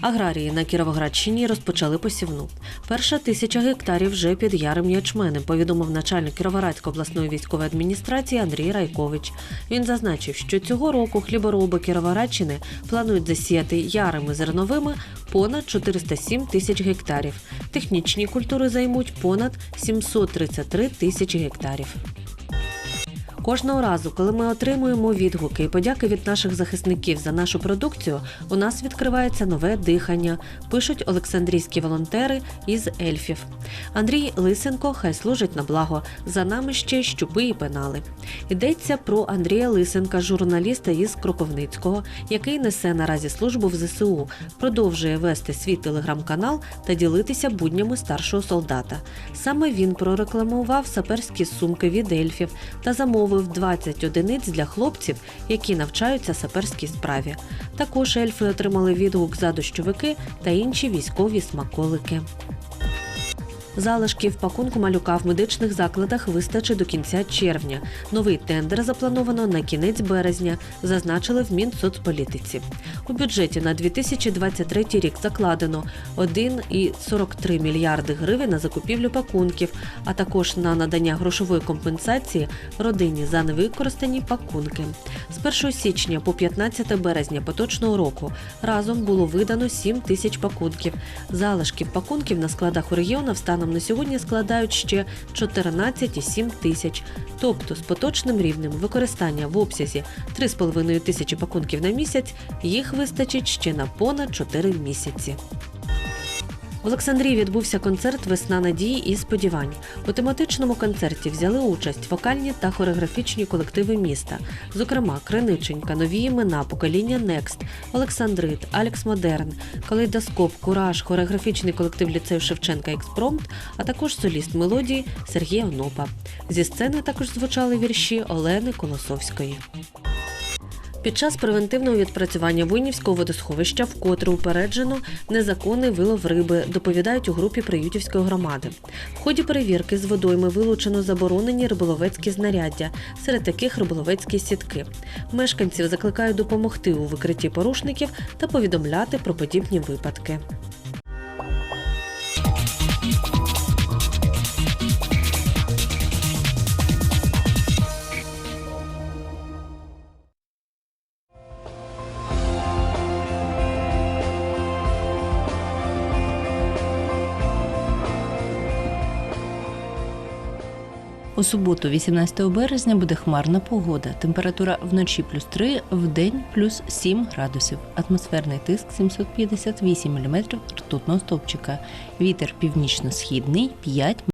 Аграрії на Кіровоградщині розпочали посівну. Перша тисяча гектарів вже під ярим ячменем, повідомив начальник Кіровоградської обласної військової адміністрації Андрій Райкович. Він зазначив, що цього року хлібороби Кіровоградщини планують засіяти ярими зерновими понад 407 тисяч гектарів. Технічні культури займуть понад 733 тисячі гектарів. Кожного разу, коли ми отримуємо відгуки і подяки від наших захисників за нашу продукцію, у нас відкривається нове дихання, пишуть Олександрійські волонтери із ельфів. Андрій Лисенко хай служить на благо. За нами ще щупи і пенали. Йдеться про Андрія Лисенка, журналіста із Кропивницького, який несе наразі службу в ЗСУ, продовжує вести свій телеграм-канал та ділитися буднями старшого солдата. Саме він прорекламував саперські сумки від ельфів та замовив 20 одиниць для хлопців, які навчаються саперській справі. Також ельфи отримали відгук за дощовики та інші військові смаколики. Залишків пакунку малюка в медичних закладах вистачить до кінця червня. Новий тендер заплановано на кінець березня, зазначили в Мінсоцполітиці. У бюджеті на 2023 рік закладено 1,43 мільярди гривень на закупівлю пакунків, а також на надання грошової компенсації родині за невикористані пакунки. З 1 січня по 15 березня поточного року разом було видано 7 тисяч пакунків. Залишків пакунків на складах у регіонах станом на сьогодні складають ще 14,7 тисяч. Тобто з поточним рівнем використання в обсязі 3,5 тисячі пакунків на місяць їх вистачить ще на понад 4 місяці. В Олександрії відбувся концерт Весна надії і сподівань. У тематичному концерті взяли участь вокальні та хореографічні колективи міста, зокрема Криниченька, нові імена, покоління Некст, Олександрит, Алекс Модерн, Калейдоскоп, Кураж, хореографічний колектив ліцею Шевченка Експромт, а також соліст мелодії Сергій Онопа. Зі сцени також звучали вірші Олени Колосовської. Під час превентивного відпрацювання Войнівського водосховища вкотре упереджено незаконний вилов риби, доповідають у групі Приютівської громади. В ході перевірки з водойми вилучено заборонені риболовецькі знаряддя, серед яких риболовецькі сітки. Мешканців закликають допомогти у викритті порушників та повідомляти про подібні випадки. У суботу, 18 березня, буде хмарна погода. Температура вночі плюс 3, в день плюс 7 градусів. Атмосферний тиск 758 мм ртутного стовпчика. Вітер північно-східний 5